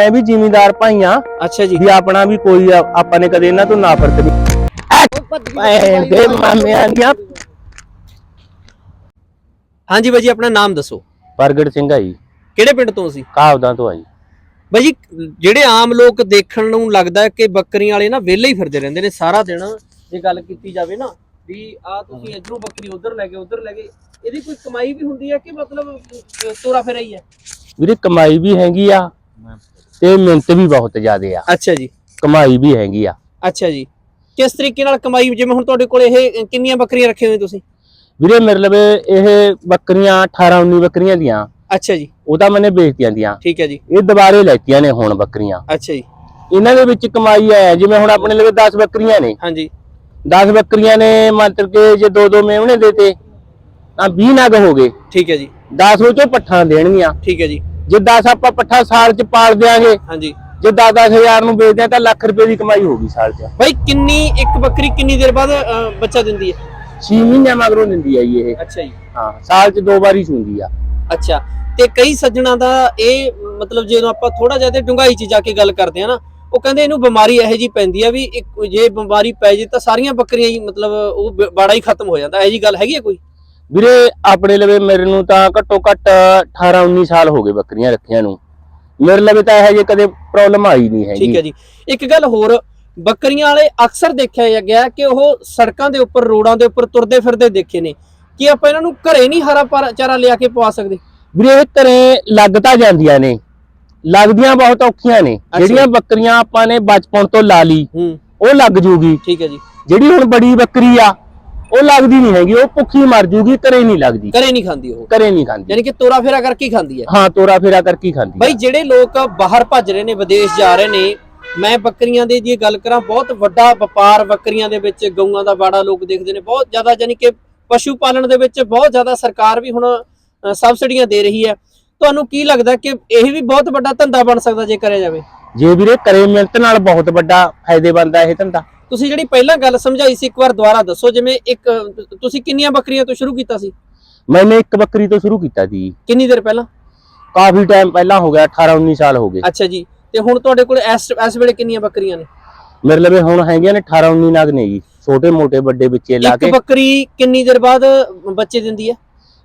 ਐ ਵੀ ਜ਼ਿਮੀਂਦਾਰ ਭਾਈਆਂ ਅੱਛਾ ਜੀ। ਵੀ ਆਪਣਾ ਵੀ ਕੋਈ ਆ- ਆਪਾਂ ਨੇ ਕਦੇ ਇਹਨਾਂ ਤੋਂ ਨਾ ਫ਼ਰਕ ਨਹੀਂ। ਐ ਦੇ ਮਾਮਿਆਂ ਦੀਆਂ। ਹਾਂਜੀ ਬਾਈ ਜੀ ਆਪਣਾ ਨਾਮ ਦੱਸੋ। ਪ੍ਰਗਟ ਸਿੰਘ ਆਈ ਕਿਹੜੇ ਪਿੰਡ ਤੋਂ ਸੀ? ਕਾਹਦਾਂ ਤੋਂ ਆਈ ਬਾਈ ਜੀ ਜਿਹੜੇ ਆਮ ਲੋਕ ਦੇਖਣ ਨੂੰ ਲੱਗਦਾ ਹੈ ਕਿ ਬੱਕਰੀਆਂ ਵਾਲੇ ਨਾ ਵਿਹਲੇ ਹੀ ਫਿਰਦੇ ਰਹਿੰਦੇ ਨੇ ਸਾਰਾ ਦਿਨ ਜੇ ਗੱਲ ਕੀਤੀ ਜਾਵੇ ਨਾ ਵੀ ਆ ਤੁਸੀਂ ਇਧਰੋਂ ਬੱਕਰੀ ਉਧਰ ਲੈ ਗਏ ਉਧਰ ਲੈ ਗਏ ਇਹਦੀ ਕੋਈ ਕਮਾਈ ਵੀ ਹੁੰਦੀ ਹੈ ਕਿ ਮਤਲਬ ਅਹ, ਤੋਰਾ ਫੇਰਾ ਹੀ ਹੈ? ਵੀਰੇ ਕਮਾਈ ਵੀ ਹੈਗੀ ਆ। ਤੇ ਮਿਹਨਤ ਵੀ ਬਹੁਤ ਜ਼ਿਆਦੇ ਆ। ਅੱਛਾ ਜੀ। ਕਮਾਈ ਵੀ ਹੈਗੀ ਆ। ਅੱਛਾ ਜੀ। ਕਿਸ ਤਰੀਕੇ ਨਾਲ ਕਮਾਈ ਜਿਵੇਂ ਹੁਣ ਤੁਹਾਡੇ ਕੋਲ ਇਹ ਕਿੰਨੀਆਂ ਬੱਕਰੀਆਂ ਰੱਖੀਆਂ ਹੋਈਆਂ ਤੁਸੀਂ? ਵੀਰੇ ਮੇਰੇ ਲਵੇ ਇਹ ਬੱਕਰੀਆਂ 18 19 ਬੱਕਰੀਆਂ ਦੀਆਂ। ਅੱਛਾ ਜੀ। ਉਹ ਤਾਂ ਮੈਨੇ ਵੇਚਤੀਆਂ ਦੀਆਂ। ਠੀਕ ਹੈ ਜੀ। ਇਹ ਦੁਬਾਰੇ ਲੈਤੀਆਂ ਨੇ ਹੁਣ ਬੱਕਰੀਆਂ। ਅੱਛਾ ਜੀ। ਇਹਨਾਂ ਦੇ ਵਿੱਚ ਕਮਾਈ ਹੈ ਜਿਵੇਂ ਹੁਣ ਆਪਣੇ ਲਵੇ 10 ਬੱਕਰੀਆਂ ਨੇ। ਹਾਂਜੀ। 10 ਬੱਕਰੀਆਂ ਨੇ ਮਤਲਬ ਕਿ ਜੇ ਦੋ ਦੋ ਮੇਵਣੇ ਦੇਤੇ ਤਾਂ 20 ਨਗ ਹੋ ਗਏ। ਠੀਕ ਹੈ ਜੀ। 10 ਉਹ ਚੋਂ ਪੱਠਾਂ ਦੇਣਗੀਆਂ। ਠੀਕ ਹੈ ਜੀ। ਜੇ 10 ਆਪਾਂ ਪੱਠਾ ਸਾਲ ਚ ਪਾਲ ਦਿਆਂਗੇ ਹਾਂਜੀ। ਜੇ 10-10000 ਨੂੰ ਵੇਚਦੇ ਆ ਤਾਂ ਲੱਖ ਰੁਪਏ ਦੀ ਕਮਾਈ ਹੋਊਗੀ ਸਾਲ ਚ। ਬਾਈ ਕਿੰਨੀ ਇੱਕ ਬੱਕਰੀ ਕਿੰਨੀ ਦੇਰ ਬਾਅਦ ਬੱਚਾ ਦਿੰਦੀ ਹੈ? 6 ਮਹੀਨਿਆਂ ਮਗਰੋਂ ਦਿੰਦੀ ਆ ਜੀ ਇਹ। ਅੱਛਾ ਜੀ। ਹਾਂ ਸਾਲ ਚ ਦੋ ਵਾਰੀ ਸੂੰਦੀ ਆ। ਅੱਛਾ। ਤੇ ਕਈ ਸੱਜਣਾ ਦਾ ਇਹ ਮਤਲਬ ਜਦੋਂ ਆਪਾਂ ਥੋੜਾ ਜਿਹਾ ਤੇ ਚ ਜਾ ਕੇ ਗੱਲ ਕਰਦੇ ਆ ਨਾ ਉਹ ਕਹਿੰਦੇ ਇਹਨੂੰ ਬਿਮਾਰੀ ਇਹੋ ਜੀ ਪੈਂਦੀ ਆ ਵੀ ਇੱਕ ਜੇ ਬਿਮਾਰੀ ਪੈ ਜੇ ਤਾਂ ਸਾਰੀਆਂ ਬੱਕਰੀਆਂ ਹੀ ਮਤਲਬ ਉਹ ਬ- ਬਾੜਾ ਹੀ ਖਤਮ ਹੋ ਜਾਂਦਾ। ਇਹੋ ਜੀ ਗੱਲ ਹੈਗੀ ਆ ਕੋਈ? ਵੀਰੇ ਆਪਣੇ ਲਵੇ ਮੇਰੇ ਨੂੰ ਤਾਂ ਘੱਟੋ ਘੱਟ 18-19 ਸਾਲ ਹੋ ਗਏ ਬੱਕਰੀਆਂ ਰੱਖੀਆਂ ਨੂੰ। ਮੇਰੇ ਲਵੇ ਤਾਂ ਇਹ ਜੇ ਕਦੇ ਪ੍ਰੋਬਲਮ ਆਈ ਨਹੀਂ ਹੈਗੀ। ਠੀਕ ਹੈ ਜੀ। ਇੱਕ ਗੱਲ ਹੋਰ ਬੱਕਰੀਆਂ ਵਾਲੇ ਅਕਸਰ ਦੇਖਿਆ ਗਿਆ ਕਿ ਉਹ ਸੜਕਾਂ ਦੇ ਉੱਪਰ ਰੋਡਾਂ ਦੇ ਉੱਪਰ ਤੁਰਦੇ ਫਿਰਦੇ ਦੇਖੇ ਨੇ। ਕਿ ਆਪਾਂ ਇਹਨਾਂ ਨੂੰ ਘਰੇ ਨਹੀਂ ਹਰਾ ਚਾਰਾ ਲਿਆ ਕੇ ਪਵਾ ਸਕਦੇ? ਵੀਰੇ ਇਹ ਘਰੇ ਲੱਗ ਤਾਂ ਜਾਂਦੀਆਂ ਨੇ। ਲੱਗਦੀਆਂ ਬਹੁਤ ਔਖੀਆਂ ਨੇ। ਜਿਹੜੀਆਂ ਬੱਕਰੀਆਂ ਆਪਾਂ ਨੇ ਬਚਪਨ ਤੋਂ ਲਾ ਲਈ ਉਹ ਲੱਗ ਜੂਗੀ। ਠੀਕ ਹੈ ਜੀ। ਜਿਹੜੀ ਹੁਣ ਬੜੀ ਬੱਕਰੀ ਆ ਉਹ ਲੱਗਦੀ ਨਹੀਂ ਹੈਗੀ ਉਹ ਭੁੱਖੀ ਮਰ ਜੂਗੀ ਘਰੇ ਨਹੀਂ ਲੱਗਦੀ। ਘਰੇ ਨਹੀਂ ਖਾਂਦੀ ਉਹ। ਘਰੇ ਨਹੀਂ ਖਾਂਦੀ। ਯਾਨੀ ਕਿ ਤੋਰਾ ਫੇਰਾ ਕਰਕੇ ਹੀ ਖਾਂਦੀ ਹੈ। ਹਾਂ ਤੋਰਾ ਫੇਰਾ ਕਰਕੇ ਹੀ ਖਾਂਦੀ ਬਾਈ। ਜਿਹੜੇ ਲੋਕ ਬਾਹਰ ਭੱਜ ਰਹੇ ਨੇ ਵਿਦੇਸ਼ ਜਾ ਰਹੇ ਨੇ ਮੈਂ ਬੱਕਰੀਆਂ ਦੇ ਜੇ ਗੱਲ ਕਰਾਂ ਬਹੁਤ ਵੱਡਾ ਵਪਾਰ ਬੱਕਰੀਆਂ ਦੇ ਵਿੱਚ ਗਊਆਂ ਦਾ ਬਾੜਾ ਲੋਕ ਦੇਖਦੇ ਨੇ ਬਹੁਤ ਜ਼ਿਆਦਾ ਯਾਨੀ ਕਿ ਪਸ਼ੂ ਪਾਲਣ ਦੇ ਵਿੱਚ ਬਹੁਤ ਜ਼ਿਆਦਾ ਸਰਕਾਰ ਵੀ ਹੁਣ ਸਬਸਿਡੀਆਂ ਦੇ ਰਹੀ ਹੈ। ਤੁਹਾਨੂੰ ਕੀ ਲੱਗਦਾ ਕਿ ਇਹ ਵੀ ਬਹੁਤ ਵੱਡਾ ਧੰਦਾ ਬਣ ਸਕਦਾ ਜੇ ਕਰਿਆ ਜਾਵੇ? ਜੇ ਵੀਰੇ ਕਰੇ ਮਿਹਨਤ ਨਾਲ ਬਹੁਤ ਵੱਡਾ ਫਾਇਦੇਮੰਦ ਆ ਇਹ ਧੰਦਾ। ਤੁਸੀਂ ਜਿਹੜੀ ਪਹਿਲਾਂ ਗੱਲ ਸਮਝਾਈ ਸੀ ਇੱਕ ਵਾਰ ਦੁਬਾਰਾ ਦੱਸੋ ਜਿਵੇਂ ਇੱਕ ਤੁਸੀਂ ਕਿੰਨੀਆਂ ਬੱਕਰੀਆਂ ਤੋਂ ਸ਼ੁਰੂ ਕੀਤਾ ਸੀ? ਮੈਨੇ ਇੱਕ ਬੱਕਰੀ ਤੋਂ ਸ਼ੁਰੂ ਕੀਤਾ ਜੀ। ਕਿੰਨੀ ਦੇਰ ਪਹਿਲਾਂ? ਕਾਫੀ ਟਾਈਮ ਪਹਿਲਾਂ ਹੋ ਗਿਆ 18 19 ਸਾਲ ਹੋ ਗਏ। ਅੱਛਾ ਜੀ ਤੇ ਹੁਣ ਤੁਹਾਡੇ ਕੋਲ ਇਸ ਇਸ ਵੇਲੇ ਕਿੰਨੀਆਂ ਬੱਕਰੀਆਂ ਨੇ? ਮੇਰੇ ਲਵੇ ਹੁਣ ਹੈਗੀਆਂ ਨੇ 18 19 ਨਗ ਨੇ ਜੀ ਛੋਟੇ ਮੋਟੇ ਵੱਡੇ ਬੱਚੇ ਲਾ ਇੱਕ ਕੇ। ਬੱਕਰੀ ਕਿੰਨੀ ਦੇਰ ਬਾਅਦ ਬੱਚੇ ਦਿੰਦੀ ਹੈ?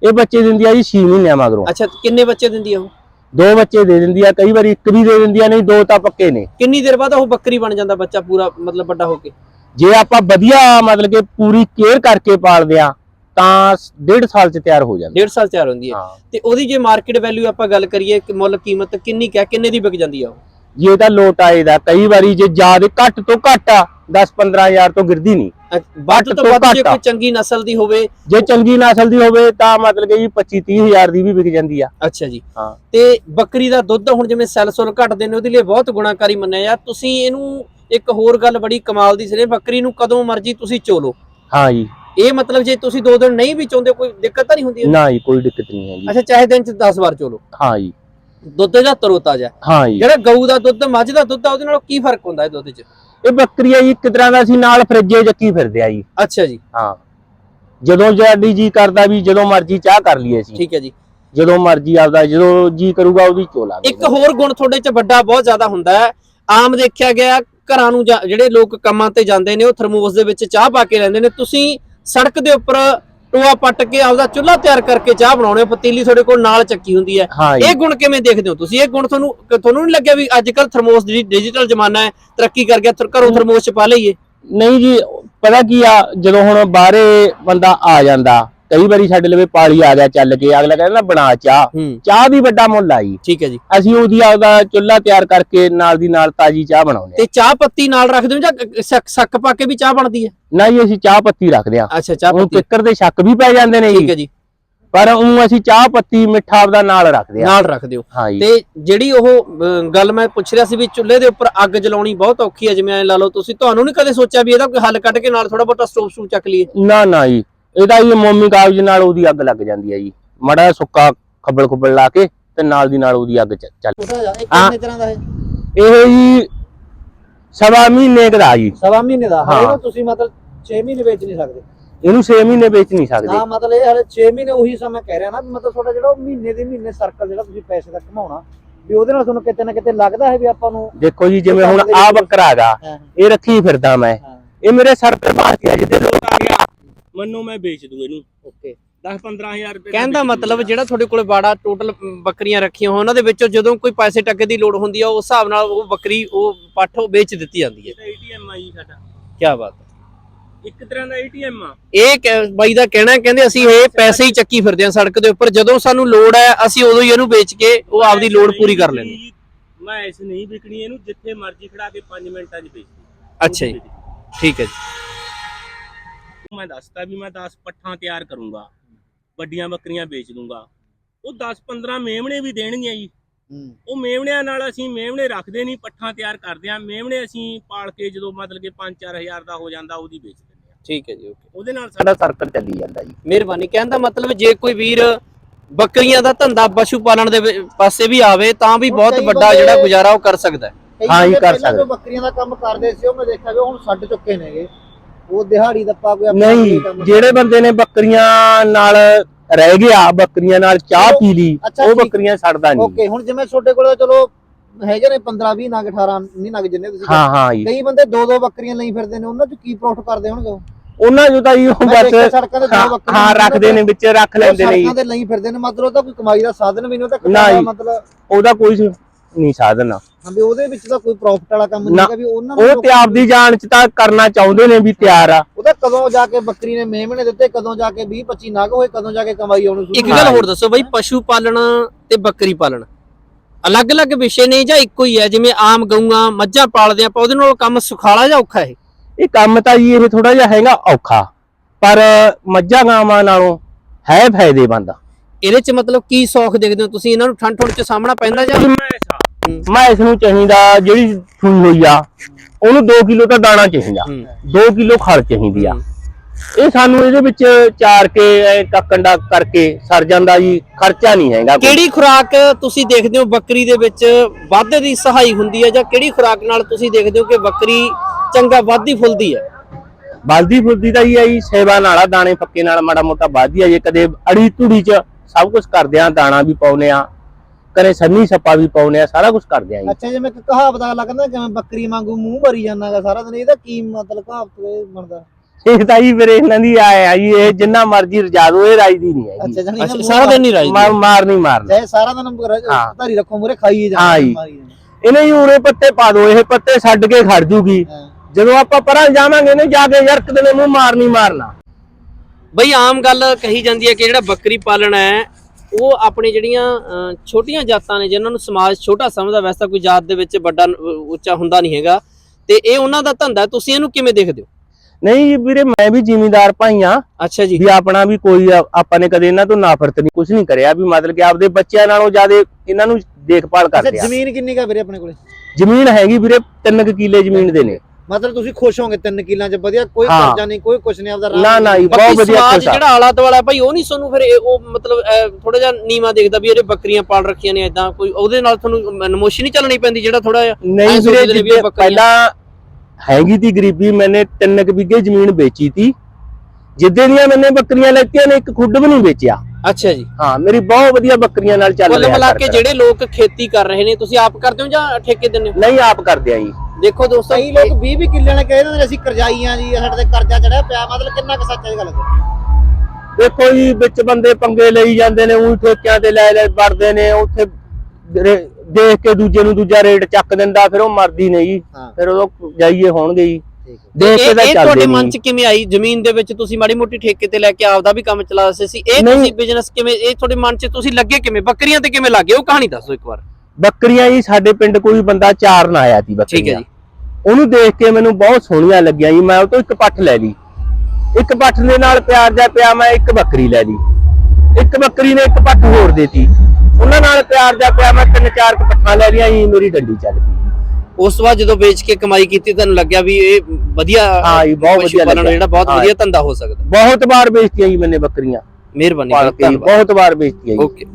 ਇਹ ਬੱਚੇ ਦਿੰਦੀ ਆ ਜੀ 6 ਮਹੀਨਿਆਂ ਮਗਰੋਂ। ਅੱਛਾ ਕਿੰਨੇ ਬੱਚੇ ਦਿੰਦੀ ਆ ਉਹ? ਦੋ ਬੱਚੇ ਦੇ ਦਿੰਦੀ ਆ ਕਈ ਵਾਰੀ ਇੱਕ ਵੀ ਦੇ ਦਿੰਦੀ ਆ ਨਹੀਂ ਦੋ ਤਾਂ ਪੱਕੇ ਨੇ। ਕਿੰਨੀ ਦੇਰ ਬਾਅਦ ਉਹ ਬੱਕਰੀ ਬਣ ਜਾਂਦਾ ਬੱਚਾ ਪੂਰਾ ਮਤਲਬ ਵੱਡਾ ਹੋ ਕੇ? ਜੇ ਆਪਾਂ ਵਧੀਆ ਮਤਲਬ ਕਿ ਪੂਰੀ ਕੇਅਰ ਕਰਕੇ ਪਾਲਦੇ ਆ ਤਾਂ ਡੇਢ ਸਾਲ ਚ ਤਿਆਰ ਹੋ ਜਾਂਦਾ। ਡੇਢ ਸਾਲ ਤਿਆਰ ਹੁੰਦੀ ਹੈ। ਤੇ ਉਹਦੀ ਜੇ ਮਾਰਕੀਟ ਵੈਲਿਊ ਆਪਾਂ ਗੱਲ ਕਰੀਏ ਕਿ ਮੁੱਲ ਕੀਮਤ ਕਿੰਨੀ ਕੁ ਹੈ ਕਿੰਨੇ ਦੀ ਵਿਕ ਜਾਂਦੀ ਆ ਉਹ? ਜੇ ਤਾਂ ਲੋਟ ਆਏਦਾ ਕਈ ਵਾਰੀ ਜੇ ਜ਼ਿਆਦਾ ਘੱਟ ਤੋਂ ਘੱਟ ਆ 10 15000 ਤੋਂ ਗਿਰਦੀ ਨਹੀਂ। ਵੱਧ ਤੋਂ ਵੱਧ ਜੇ। ਕੋਈ ਚੰਗੀ ਨਸਲ ਦੀ ਹੋਵੇ। ਜੇ ਚੰਗੀ ਨਸਲ ਦੀ ਹੋਵੇ ਤਾਂ ਮਤਲਬ ਕਿ ਜੀ 25 30000 ਦੀ ਵੀ ਵਿਕ ਜਾਂਦੀ ਆ। ਅੱਛਾ ਜੀ। ਹਾਂ। ਤੇ ਬੱਕਰੀ ਦਾ ਦੁੱਧ ਹੁਣ ਜਿਵੇਂ ਸੈਲ ਸੁਲ ਘਟਦੇ ਨੇ ਉਹਦੇ ਲਈ ਬਹੁਤ ਗੁਣਾਕਾਰੀ ਮੰਨਿਆ ਜਾ। ਤੁਸੀਂ ਇਹਨੂੰ ਇੱਕ ਹੋਰ ਗੱਲ ਬੜੀ ਕਮਾਲ ਦੀ ਸਰੇ ਬੱਕਰੀ ਨੂੰ ਕਦੋਂ ਮਰਜ਼ੀ ਤੁਸੀਂ ਚੋਲੋ। ਹਾਂ ਜੀ। ਇਹ ਮਤਲਬ ਜੇ ਤੁਸੀਂ ਦੋ ਦਿਨ ਨਹੀਂ ਵੀ ਚੋਂਦੇ ਕੋਈ ਦਿੱਕਤ ਤਾਂ ਨਹੀਂ ਹੁੰਦੀ ਨਾ ਜੀ ਕੋਈ ਦਿੱਕਤ ਨਹੀਂ ਹੈਗੀ। ਅੱਛਾ ਚਾਹੇ ਦਿਨ ਚ 10 ਵਾਰ ਚੋਲੋ। ਹਾਂ ਜੀ। ਦੁੱਧ ਦਾ ਤਰੋ ਤਾਜ਼ਾ। ਹਾਂ ਜੀ। ਜਿਹੜਾ ਗਊ ਦਾ ਦੁੱਧ ਮੱਝ ਦਾ ਦੁੱਧ ਆ ਉਹਦੇ ਨਾਲ ਕੀ ਫ਼ਰਕ ਹੁੰਦਾ ਹੈ ਦੁੱਧ 'ਚ? ਇਹ ਬੱਕਰੀ ਆ ਜੀ ਇੱਕ ਤਰ੍ਹਾਂ ਦਾ ਅਸੀਂ ਨਾਲ ਫਰਿੱਜੇ ਚੱਕੀ ਫਿਰਦੇ ਆ ਜੀ। ਅੱਛਾ ਜੀ। ਹਾਂ। ਜਦੋਂ ਜਾਡੀ ਜੀ ਕਰਦਾ ਵੀ ਜਦੋਂ ਮਰਜ਼ੀ ਚਾਹ ਕਰ ਲਈਏ ਅਸੀਂ। ਠੀਕ ਹੈ ਜੀ। ਜਦੋਂ ਮਰਜ਼ੀ ਆਪਦਾ ਜਦੋਂ ਜੀ ਕਰੂਗਾ ਉਹਦੀ ਚੋਲਾਂਗੇ ਇੱਕ ਹੋਰ ਗੁਣ ਤੁਹਾਡੇ 'ਚ ਵੱਡਾ ਬਹੁਤ ਜ਼ਿਆਦਾ ਹੁੰਦਾ ਹੈ। ਆਮ ਦੇਖਿਆ ਗਿਆ ਘਰਾਂ ਨੂੰ ਜਿਹੜੇ ਲੋਕ ਕੰਮਾਂ ਤੇ ਜਾਂਦੇ ਨੇ ਉਹ ਥਰਮੋਸ ਦੇ ਵਿੱਚ ਚਾਹ ਪਾ ਕੇ ਲੈਂਦੇ ਨੇ। ਤੁਸੀਂ ਸੜਕ ਦੇ ਉੱਪਰ ਟੋਆ ਪੱਟ ਕੇ ਆਪਦਾ ਚੁੱਲ੍ਹਾ ਤਿਆਰ ਕਰਕੇ ਚਾਹ ਬਣਾਉਣੇ ਪਤੀਲੀ ਤੁਹਾਡੇ ਕੋਲ ਨਾਲ ਚੱਕੀ ਹੁੰਦੀ ਹੈ। ਇਹ ਗੁਣ ਕਿਵੇਂ ਦੇਖਦੇ ਹੋ ਤੁਸੀਂ? ਇਹ ਗੁਣ ਤੁਹਾਨੂੰ ਤੁਹਾਨੂੰ ਨਹੀਂ ਲੱਗਿਆ ਵੀ ਅੱਜ ਕੱਲ ਥਰਮੋਸ ਡਿਜੀਟਲ ਜ਼ਮਾਨਾ ਹੈ ਤਰੱਕੀ ਕਰ ਗਿਆ ਘਰੋਂ ਥਰਮੋਸ ਚ ਪਾ ਲਈਏ? ਨਹੀਂ ਜੀ ਪਤਾ ਕੀ ਆ ਜਦੋਂ ਹੁਣ ਬਾਹਰੇ ਬੰਦਾ ਆ ਜਾਂਦਾ ਕਈ ਵਾਰੀ ਸਾਡੇ ਲਵੇ ਪਾਲੀ ਆ ਗਿਆ ਚੱਲ ਕੇ ਅਗਲਾ ਕਹਿੰਦਾ ਬਣਾ ਚਾਹ। ਚਾਹ ਵੀ ਵੱਡਾ ਮੁੱਲ ਆਈ ਠੀਕ ਹੈ ਜੀ। ਅਸੀਂ ਉਹਦੀ ਆਪਦਾ ਚੁੱਲ੍ਹਾ ਤਿਆਰ ਕਰਕੇ ਨਾਲ ਦੀ ਨਾਲ ਤਾਜੀ ਚਾਹ ਬਣਾਉਂਦੇ ਤੇ ਚਾਹ ਪੱਤੀ ਨਾਲ ਰੱਖਦੇ ਹੋ ਜਾਂ ਸੱਕ ਪਾ ਕੇ ਵੀ ਚਾਹ ਬਣਦੀ ਹੈ? ਆ ਨਾ ਜੀ ਅਸੀਂ ਚਾਹ ਪੱਤੀ ਰੱਖਦੇ ਆ ਅੱਛਾ ਚਾਹ ਪੱਤੀ। ਕਿੱਕਰ ਦੇ ਸ਼ੱਕ ਵੀ ਪੈ ਜਾਂਦੇ ਨੇ ਠੀਕ ਜੀ ਹੈ ਜੀ। ਪਰ ਉਹ ਅਸੀਂ ਚਾਹ ਪੱਤੀ ਮਿੱਠਾ ਆਪਦਾ ਨਾਲ ਰੱਖਦੇ ਆ ਨਾਲ ਰੱਖ ਦਿਓ ਹਾਂ ਜੀ। ਤੇ ਜਿਹੜੀ ਉਹ ਗੱਲ ਮੈਂ ਪੁੱਛ ਰਿਹਾ ਸੀ ਵੀ ਚੁੱਲ੍ਹੇ ਦੇ ਉੱਪਰ ਅੱਗ ਜਲਾਉਣੀ ਬਹੁਤ ਔਖੀ ਹੈ ਜਿਵੇਂ ਐ ਲਾ ਲਓ ਤੁਸੀਂ। ਤੁਹਾਨੂੰ ਨਹੀਂ ਕਦੇ ਸੋਚਿਆ ਵੀ ਇਹਦਾ ਕੋਈ ਹੱਲ ਕੱਢ ਕੇ ਨਾਲ ਥੋੜਾ ਬਹੁਤਾ ਸਟੋਵ ਸਟੂਵ ਚੱਕ ਲਈਏ? ਨਾ ਨਾ ਜੀ। ਇਹਦਾ ਹੀ ਮੋਮੀ ਕਾਗਜ਼ ਨਾਲ ਉਹਦੀ ਅੱਗ ਲੱਗ ਜਾਂਦੀ ਹੈ ਜੀ। ਮੜਾ ਸੁੱਕਾ ਖੱਬਲ ਖੁੱਬਲ ਲਾ ਕੇ ਤੇ ਨਾਲ ਦੀ ਨਾਲ ਉਹਦੀ ਅੱਗ ਚੱਲ। ਕਿੰਨੇ ਤਰ੍ਹਾਂ ਦਾ ਹੈ ਇਹ ਜੀ ਸਵਾ ਮਹੀਨੇ ਦਾ ਜੀ। ਸਵਾ ਮਹੀਨੇ ਦਾ? ਹਾਂ। ਇਹਨੂੰ ਤੁਸੀਂ ਮਤਲਬ 6 ਮਹੀਨੇ ਵੇਚ ਨਹੀਂ ਸਕਦੇ। ਇਹਨੂੰ 6 ਮਹੀਨੇ ਵੇਚ ਨਹੀਂ ਸਕਦੇ। ਹਾਂ ਮਤਲਬ ਇਹ ਹਲੇ 6 ਮਹੀਨੇ ਉਹੀ ਸਮਾਂ ਕਹਿ ਰਿਹਾ ਨਾ ਮਤਲਬ ਤੁਹਾਡਾ ਜਿਹੜਾ ਉਹ ਮਹੀਨੇ ਦੇ ਮਹੀਨੇ ਸਰਕਲ ਜਿਹੜਾ ਤੁਸੀਂ ਪੈਸੇ ਦਾ ਕਮਾਉਣਾ ਵੀ ਉਹਦੇ ਨਾਲ ਤੁਹਾਨੂੰ ਕਿਤੇ ਨਾ ਕਿਤੇ ਲੱਗਦਾ ਹੈ ਵੀ ਆਪਾਂ ਨੂੰ ਦੇਖੋ ਜੀ ਜਿਵੇਂ ਹੁਣ ਆ ਬੱਕਰਾ ਹੈਗਾ ਇਹ ਰੱਖੀ ਫਿਰਦਾ ਮੈਂ। ਇਹ ਮੇਰੇ ਸਰ ਤੇ ਬਾਤ ਹੈ ਜਿੱਦੇ ਲੋਕ ਆ ਗਿਆ ਮੰਨੂ ਮੈਂ ਵੇਚ ਦੂੰ ਇਹਨੂੰ। ਓਕੇ 10 15000 ਰੁਪਏ ਕਹਿਣ ਦਾ ਮਤਲਬ ਜਿਹੜਾ ਤੁਹਾਡੇ ਕੋਲੇ ਬਾੜਾ ਟੋਟਲ ਬੱਕਰੀਆਂ ਰੱਖੀਆਂ ਹੋਣ ਉਹਨਾਂ ਦੇ ਵਿੱਚੋਂ ਜਦੋਂ ਕੋਈ ਪੈਸੇ ਟੱਕੇ ਦੀ ਲੋੜ ਹੁੰਦੀ ਆ ਉਸ ਹਿਸਾਬ ਨਾਲ ਉਹ ਬੱਕਰੀ ਉਹ ਪੱਠ ਵੇਚ ਦਿੱਤੀ ਜਾਂਦੀ ਹੈ। ਏਟੀਐਮ ਆ ਜੀ ਸਾਡਾ। ਕੀ ਬਾਤ ਹੈ। ਇੱਕ ਤਰ੍ਹਾਂ ਦਾ ਏਟੀਐਮ ਆ। ਇਹ ਕਹਿ- ਬਾਈ ਦਾ ਕਹਿਣਾ ਕਹਿੰਦੇ ਅਸੀਂ ਇਹ ਪੈਸੇ ਹੀ ਚੱਕੀ ਫਿਰਦੇ ਹਾਂ ਸੜਕ ਦੇ ਉੱਪਰ ਜਦੋਂ ਸਾਨੂੰ ਲੋੜ ਹੈ ਅਸੀਂ ਉਦੋਂ ਹੀ ਇਹਨੂੰ ਵੇਚ ਕੇ ਉਹ ਆਪਦੀ ਲੋੜ ਪੂਰੀ ਕਰ ਲੈਂਦੇ ਮੈਂ ਇਸ ਨਹੀਂ ਵਿਕਣੀ ਇਹਨੂੰ ਜਿੱਥੇ ਮਰਜ਼ੀ ਖੜਾ ਕੇ 5 ਮਿੰਟਾਂ 'ਚ ਵੇਚ ਅੱਛਾ ਜੀ। ਠੀਕ ਹੈ ਜੀ। ਮੈਂ ਦੱਸਤਾ ਵੀ ਮੈਂ 10 ਪੱਠਾਂ ਤਿਆਰ ਕਰੂੰਗਾ ਵੱਡੀਆਂ ਬੱਕਰੀਆਂ ਵੇਚ ਦੂੰਗਾ। ਉਹ 10 15 ਮੇਮਣੇ ਵੀ ਦੇਣਗੀਆਂ ਜੀ। ਉਹ ਮੇਮਣਿਆਂ ਨਾਲ ਅਸੀਂ ਮੇਮਣੇ ਰੱਖਦੇ ਨਹੀਂ ਪੱਠਾਂ ਤਿਆਰ ਕਰਦੇ ਆ ਮੇਮਣੇ ਅਸੀਂ ਪਾਲ ਕੇ ਜਦੋਂ ਮਤਲਬ ਕਿ 5-4000 ਦਾ ਹੋ ਜਾਂਦਾ ਉਹਦੀ ਵੇਚ ਦਿੰਦੇ ਆ ਠੀਕ ਹੈ ਜੀ ਓਕੇ। ਉਹਦੇ ਨਾਲ ਸਾਡਾ ਸਰਕਲ ਚੱਲੀ ਜਾਂਦਾ ਜੀ। ਮਿਹਰਬਾਨੀ। ਕਹਿਣ ਦਾ ਮਤਲਬ ਜੇ ਕੋਈ ਵੀਰ ਬੱਕਰੀਆਂ ਦਾ ਧੰਦਾ ਪਸ਼ੂ ਪਾਲਣ ਦੇ ਪਾਸੇ ਵੀ ਆਵੇ ਤਾਂ ਵੀ ਬਹੁਤ ਵੱਡਾ ਜਿਹੜਾ ਗੁਜ਼ਾਰਾ ਉਹ ਕਰ ਸਕਦਾ ਹੈ। ਬੰਦੇ ਕਰ ਜੋ ਸਕਦੇ। ਬੱਕਰੀਆਂ ਦਾ ਕੰਮ ਕਰਦੇ ਸੀ ਉਹ ਮੈਂ ਦੇਖਿਆ ਵੀ ਹੁਣ ਛੱਡ ਚੁੱਕੇ ਨੇਗੇ। ਉਹ ਦਿਹਾੜੀ ਦੱਪਾ ਕੋਈ ਆਪਣਾ ਨਹੀਂ ਜਿਹੜੇ ਬੰਦੇ ਨੇ ਬੱਕਰੀਆਂ ਨਾਲ ਰਹਿ ਗਿਆ ਬੱਕਰੀਆਂ ਨਾਲ ਚਾਹ ਪੀ ਲਈ ਅੱਛਾ ਉਹ ਠੀਕ। ਬੱਕਰੀਆਂ ਛੱਡਦਾ ਨਹੀਂ ਓਕੇ ਹੁਣ ਜਿਵੇਂ ਤੁਹਾਡੇ ਕੋਲ ਤਾਂ ਚਲੋ ਹੈਗੇ ਨੇ 15 20 ਨਗ 18 ਨਹੀਂ ਨਗ ਜਿੰਨੇ ਤੁਸੀਂ ਹਾਂ ਹਾਂ ਜੀ ਕਈ ਬੰਦੇ ਦੋ ਦੋ ਬੱਕਰੀਆਂ ਲਈ ਫਿਰਦੇ ਨੇ ਉਹਨਾਂ ਚ ਕੀ ਪ੍ਰੋਫਿਟ ਕਰਦੇ ਹੋਣਗੇ ਉਹ? ਉਹਨਾਂ ਜੋ ਤਾਂ ਉਹ ਮੈਂ ਦੇਖਿਆ ਬਸ ਸੜਕਾਂ ਤੇ ਦੋ ਹਾਂ ਬੱਕਰੀਆਂ ਹਾਂ ਰੱਖਦੇ ਨੇ ਵਿੱਚ ਰੱਖ ਉਹ ਲੈਂਦੇ ਨੇ ਜੀ। ਸੜਕਾਂ ਤੇ ਲਈ ਫਿਰਦੇ ਨੇ ਮਤਲਬ ਉਹਦਾ ਕੋਈ ਕਮਾਈ ਦਾ ਸਾਧਨ ਵੀ ਨਹੀਂ ਨਾ ਕਮਾਈ ਜੀ। ਮਤਲਬ ਉਹਦਾ ਕੋਈ ਨਹੀਂ ਸਾਧਨ ਆ। ਹਾਂ ਵੀ ਉਹਦੇ ਵਿੱਚ ਤਾਂ ਕੋਈ ਪ੍ਰੋਫਿਟ ਵਾਲਾ ਕੰਮ ਨਹੀਂ ਹੈਗਾ ਵੀ ਉਹਨਾਂ ਨੂੰ ਉਹ ਤੇ ਆਪਦੀ ਜਾਨ ਚ ਤਾਂ ਕਰਨਾ ਚਾਹੁੰਦੇ ਨੇ ਵੀ ਤਿਆਰ ਆ। ਉਹਦਾ ਕਦੋਂ ਜਾ ਕੇ ਬੱਕਰੀ ਨੇ ਮੇਮਣੇ ਦਿੱਤੇ ਕਦੋਂ ਜਾ ਕੇ 20 25 ਨਗ ਹੋਏ ਕਦੋਂ ਜਾ ਕੇ ਕਮਾਈ ਆਉਣੀ ਇੱਕ ਸ਼ੁਰੂ ਗੱਲ ਹਾਂ ਹੋਰ ਦੱਸੋ ਬਈ ਪਸ਼ੂ ਪਾਲਣ ਤੇ ਬੱਕਰੀ ਪਾਲਣ। ਅਲੱਗ-ਅਲੱਗ ਵਿਸ਼ੇ ਨੇ ਜਾਂ ਇੱਕੋ ਹੀ ਹੈ? ਜਿਵੇਂ ਆਮ ਗਊਆਂ ਮੱਝਾਂ ਪਾਲਦੇ ਆਪਾਂ ਉਹਦੇ ਨਾਲ ਕੰਮ ਸੁਖਾਲਾ ਜਾਂ ਔਖਾ ਹੈ ਇਹ ਕੰਮ ਤਾਂ ਜੀ ਇਹ ਥੋੜਾ ਜਿਹਾ ਹੈਗਾ ਔਖਾ ਪਰ ਮੱਝਾਂ ਗਾਵਾਂ ਨਾਲੋਂ ਹੈ ਫਾਇਦੇਮੰਦ ਇਹਦੇ ਚ ਮਤਲਬ ਕੀ ਸੌਖ ਦੇਖਦੇ ਹੋ ਤੁਸੀਂ? ਇਹਨਾਂ ਨੂੰ ਠੰਡ ਠੰਡ ਚ ਸਾਹਮਣਾ ਪੈਂਦਾ ਜਾਂ ਮੈਂ ਇਸ ਨੂੰ ਚਾਹੀਦਾ ਜਿਹੜੀ ਸੂਈ ਹੋਈ ਆ ਉਹਨੂੰ 2 ਕਿਲੋ ਤਾਂ ਦਾਣਾ ਚਾਹੀਦਾ ਹੂੰ। 2 ਕਿਲੋ ਖਲ ਚਾਹੀਦੀ ਆ ਇਹ ਸਾਨੂੰ ਇਹਦੇ ਵਿੱਚ ਚਾਰ ਕੇ ਐ ਕੱਕੰਡਾ ਕਰਕੇ ਸਰ ਜਾਂਦਾ ਜੀ ਖਰਚਾ ਨਹੀਂ ਹੈਗਾ। ਕਿਹੜੀ ਖੁਰਾਕ ਤੁਸੀਂ ਦੇਖਦੇ ਹੋ ਬੱਕਰੀ ਦੇ ਵਿੱਚ ਵਾਧੇ ਦੀ ਸਹਾਈ ਹੁੰਦੀ ਹੈ ਜਾਂ ਕਿਹੜੀ ਖੁਰਾਕ ਨਾਲ ਤੁਸੀਂ ਦੇਖਦੇ ਹੋ ਕਿ ਬੱਕਰੀ ਚੰਗਾ ਵਾਧੀ ਫੁੱਲਦੀ ਹੈ ਬਲਦੀ ਫੁੱਦੀ ਦਾ ਹੀ ਆ ਜੀ ਸੇਵਾ ਨਾਲ ਆ ਦਾਣੇ ਪੱਕੇ ਨਾਲ ਮਾੜਾ ਮੋਟਾ ਵਾਧੀ ਆ ਜੇ ਕਦੇ ਅੜੀ ਧੂੜੀ ਚ ਸਭ ਕੁਝ ਕਰਦੇ ਆ ਦਾਣਾ ਵੀ ਪਾਉਨੇ ਆ ਕਰੇ ਸੰਨੀ ਸੱਪਾ ਵੀ ਪਾਉਨੇ ਆ ਸਾਰਾ ਕੁਝ ਕਰਦੇ ਆ ਜੀ ਅੱਛਾ ਜਿਵੇਂ ਇੱਕ ਕਹਾਵਤ ਆ ਲੱਗਦਾ ਕਿਵੇਂ ਬੱਕਰੀ ਵਾਂਗੂ ਮੂੰਹ ਭਰੀ ਜਾਂਦਾਗਾ ਸਾਰਾ ਦਿਨ ਇਹਦਾ ਕੀ ਮਤਲਬ ਕਹਾਵਤ ਇਹ ਬਣਦਾ ਇਹ ਤਾਂ ਜੀ ਫਿਰ ਇਹਨਾਂ ਦੀ ਆਏ ਆ ਜੀ ਇਹ ਜਿੰਨਾ ਮਰਜ਼ੀ ਰਜਾ ਦੋ ਇਹ ਰਾਜਦੀ ਨਹੀਂ ਅੱਛਾ ਜਾਨੀ ਅੱਛਾ, ਸਾਰਾ ਦਿਨ ਨਹੀਂ ਰਾਜੀ ਮਾਰ ਮਾਰ ਨਹੀਂ ਮਾਰਨਾ ਚਾਹੇ ਸਾਰਾ ਦਿਨ ਹਾਂ। ਧਾਰੀ ਰੱਖੋ ਮੂਰੇ ਖਾਈ ਹਾਂ ਜੀ। ਮਾਰੀ ਜਾਣਾ। ਇਹਨੇ ਜੀ ਉਰੇ ਪੱਤੇ ਪਾ ਦੋ ਇਹ ਪੱਤੇ ਛੱਡ ਕੇ ਖੜ ਜੂਗੀ ਹਾਂ। ਜਦੋਂ ਆਪਾਂ ਪਰਾਂ ਜਾਵਾਂਗੇ ਨੇ ਜਾ ਕੇ ਯਰਕ ਦੇ ਮੂੰਹ ਮਾਰ ਨਹੀਂ ਮਾਰਨਾ ਬਈ ਆਮ ਗੱਲ ਕਹੀ ਜਾਂਦੀ ਹੈ ਕਿ ਜਿਹੜਾ ਬੱਕਰੀ ਪਾਲਣ ਹੈ ਉਹ ਆਪਣੇ ਜਿਹੜੀਆਂ ਛੋਟੀਆਂ ਜਾਤਾਂ ਨੇ ਜਿਨ੍ਹਾਂ ਨੂੰ ਸਮਾਜ ਛੋਟਾ ਸਮਝਦਾ ਵੈਸੇ ਤਾਂ ਕੋਈ ਜਾਤ ਦੇ ਵਿੱਚ ਵੱਡਾ ਉੱਚਾ ਹੁੰਦਾ ਨਹੀਂ ਹੈਗਾ। ਤੇ ਇਹ ਉਹਨਾਂ ਦਾ ਧੰਦਾ। ਤੁਸੀਂ ਇਹਨੂੰ ਕਿਵੇਂ ਦੇਖਦੇ ਹੋ? ਨਹੀਂ ਜੀ ਵੀਰੇ ਮੈਂ ਵੀ ਜ਼ਿਮੀਂਦਾਰ ਭਾਈਆਂ ਅੱਛਾ ਜੀ। ਵੀ ਆਪਣਾ ਵੀ ਕੋਈ ਆ- ਆਪਾਂ ਨੇ ਕਦੇ ਇਹਨਾਂ ਤੋਂ ਨਾਫਰਤ ਨਹੀਂ ਕੁਝ ਨਹੀਂ ਕਰਿਆ। ਵੀ ਮਤਲਬ ਕਿ ਆਪਦੇ ਬੱਚਿਆਂ ਨਾਲੋਂ ਜ਼ਿਆਦਾ ਇਹਨਾਂ ਨੂੰ ਦੇਖਭਾਲ ਕਰਦੇ ਆ। ਜ਼ਮੀਨ ਕਿੰਨੀ ਕਾ ਵੀਰੇ ਆਪਣੇ ਕੋਲੇ? ਜ਼ਮੀਨ ਹੈਗੀ ਵੀਰੇ 3 ਕਿੱਲੇ ਜ਼ਮੀਨ ਦੇ ਨੇ। ਮਤਲਬ ਤੁਸੀਂ ਖੁਸ਼ ਹੋਗੇ ਤਿੰਨ ਕਿੱਲਿਆਂ 'ਚ ਵਧੀਆ ਕੋਈ ਹਾਂ। ਕਰਜ਼ਾ ਨਹੀਂ ਕੋਈ ਕੁਛ ਨਹੀਂ ਆਪਦਾ ਆਰਾਮ ਨਾ ਨਾ ਜੀ ਬਹੁਤ ਬਾਕੀ ਵਧੀਆ ਸਮਾਜ ਖੁਸ਼ ਆ। ਜਿਹੜਾ ਆਲਾ ਦੁਆਲਾ ਭਾਈ ਉਹ ਨਹੀਂ ਤੁਹਾਨੂੰ ਫਿਰ ਇਹ- ਉਹ ਮਤਲਬ ਥੋੜਾ ਜਿਹਾ ਨੀਵਾ ਦੇਖਦਾ ਵੀ ਇਹਦੇ ਬੱਕਰੀਆਂ ਪਾਲ ਰੱਖੀਆਂ ਨੇ ਇਦਾਂ ਕੋਈ ਉਹਦੇ ਨਾਲ ਤੁਹਾਨੂੰ ਨਮੋਸ਼ੀ ਨਹੀਂ ਚੱਲਣੀ ਪੈਂਦੀ ਜਿਹੜਾ ਥੋੜਾ ਜਿਹਾ ਨਹੀਂ ਵੀਰੇ ਸੋਚਦੇ ਨੇ ਵੀ ਇਹ ਜਿੱਦੇ ਬੱਕਰੀਆਂ- ਪਹਿਲਾਂ ਹੈਗੀ ਤੀ ਗਰੀਬੀ ਮੈਨੇ 3 ਵਿਗੇ ਜ਼ਮੀਨ ਵੇਚੀ ਤੀ। ਜਿੱਦੇ ਦੀਆਂ ਮੈਨੇ ਬੱਕਰੀਆਂ ਲੈਤੀਆਂ ਨੇ ਇੱਕ ਖੁੱਡ ਵੀ ਨਹੀਂ ਵੇਚਿਆ। ਅੱਛਾ ਜੀ। ਹਾਂ ਮੇਰੀ ਬਹੁਤ ਵਧੀਆ ਬੱਕਰੀਆਂ ਨਾਲ ਚੱਲ ਕੁੱਲ ਰਿਹਾ ਮਿਲਾ ਕੇ ਘਰ। ਜਿਹੜੇ ਲੋਕ ਖੇਤੀ ਕਰ ਰਹੇ ਨੇ ਤੁਸੀਂ ਆਪ ਕਰਦੇ ਹੋ ਜਾਂ ਠੇਕੇ ਦਿੰਦੇ ਹੋ? ਨਹੀਂ ਆਪ ਕਰਦੇ ਆ ਜੀ। ਦੇਖੋ ਦੋਸਤੋ ਕਈ ਲੋਕ 20 20 ਕਿੱਲਿਆਂ ਨੇ ਕਹਿੰਦੇ ਨੇ ਅਸੀਂ ਕਰਜ਼ਾਈਆਂ ਜੀ ਸਾਡੇ ਤੇ ਕਰਜ਼ਾ ਚੜਿਆ ਪਿਆ ਮਤਲਬ ਕਿੰਨਾ ਕੁ ਸੱਚ ਹੈ ਇਹ ਗੱਲ? ਦੇਖੋ ਜੀ ਵਿੱਚ ਬੰਦੇ ਪੰਗੇ ਲਈ ਜਾਂਦੇ ਨੇ ਉਹੀ ਠੇਕਿਆਂ ਤੇ ਲੈ ਲੈ ਵੜਦੇ ਨੇ ਉੱਥੇ ਦੇਖ ਕੇ ਦੂਜੇ ਨੂੰ ਦੂਜਾ ਰੇਟ ਚੱਕ ਦਿੰਦਾ ਫਿਰ ਉਹ ਮਰਦੀ ਨਹੀਂ। ਹਾਂ। ਫਿਰ ਉਹ ਜਾਈਏ ਹੋਣਗੇ ਜੀ। ਦੇਖ ਕੇ ਇਹ ਤਾਂ ਇਹ ਤੁਹਾਡੇ ਚੱਲਦੇ ਮਨ 'ਚ ਕਿਵੇਂ ਆਈ? ਜ਼ਮੀਨ ਦੇ ਵਿੱਚ ਤੁਸੀਂ ਮਾੜੀ ਮੋਟੀ ਠੇਕੇ ਤੇ ਲੈ ਕੇ ਆਪਦਾ ਵੀ ਕੰਮ ਚਲਾ ਰਹੇ ਸੀ। ਇਹ। ਤੁਸੀਂ ਬਿਜ਼ਨਸ ਕਿਵੇਂ ਇਹ ਤੁਹਾਡੇ ਮਨ 'ਚ ਤੁਸੀਂ ਲੱਗੇ ਕਿਵੇਂ? ਬੱਕਰੀਆਂ ਤੇ ਕਿਵੇਂ ਲੱਗੇ? ਉਹ ਕਹਾਣੀ ਦੱਸੋ ਇੱਕ ਵਾਰ। ਬੱਕਰੀਆਂ ਜੀ ਸਾਡੇ ਪਿੰਡ ਕੋਈ ਬੰਦਾ ਚਾਰਨ ਆਇਆ ਸੀ ਬੱਕਰੀਆਂ ਠੀਕ ਹੈ ਜੀ। ਉਹਨੂੰ ਦੇਖ ਕੇ ਮੈਨੂੰ ਬਹੁਤ ਸੋਹਣੀਆਂ ਲੱਗੀਆਂ ਜੀ ਮੈਂ ਉਹ ਤੋਂ ਇੱਕ ਪੱਠ ਲੈ ਲਈ। ਇੱਕ ਪੱਠ ਦੇ ਨਾਲ ਪਿਆਰ ਜਾ ਪਿਆ ਮੈਂ ਇੱਕ ਬੱਕਰੀ ਲੈ ਲਈ। ਇੱਕ ਬੱਕਰੀ ਨੇ ਇੱਕ ਪੱਠ ਹੋਰ ਦੇਤੀ। ਉਹਨਾਂ ਨਾਲ ਪਿਆਰ ਜਾ ਪਿਆ ਮੈਂ ਤਿੰਨ ਚਾਰ ਪੱਠਾਂ ਲੈ ਲਈਆਂ ਜੀ ਮੇਰੀ ਡੰਡੀ ਚੱਲ ਪਈ। ਉਸ ਤੋਂ ਬਾਅਦ ਜਦੋਂ ਵੇਚ ਕੇ ਕਮਾਈ ਕੀਤੀ ਤੁਹਾਨੂੰ ਲੱਗਿਆ ਵੀ ਇਹ ਵਧੀਆ ਹਾਂ ਜੀ, ਬਹੁਤ ਵਧੀਆ ਲੱਗਿਆ। ਜਿਹੜਾ ਬਹੁਤ। ਵਧੀਆ ਧੰਦਾ ਹੋ ਸਕਦਾ। ਬਹੁਤ ਵਾਰ ਵੇਚਤੀਆਂ ਜੀ ਮੈਨੇ ਬੱਕਰੀਆਂ। ਮਿਹਰਬਾਨੀ ਧੰਨਵਾਦ। ਬਹੁਤ ਵਾਰ ਵੇਚਤੀਆਂ ਜੀ। ਓਕੇ।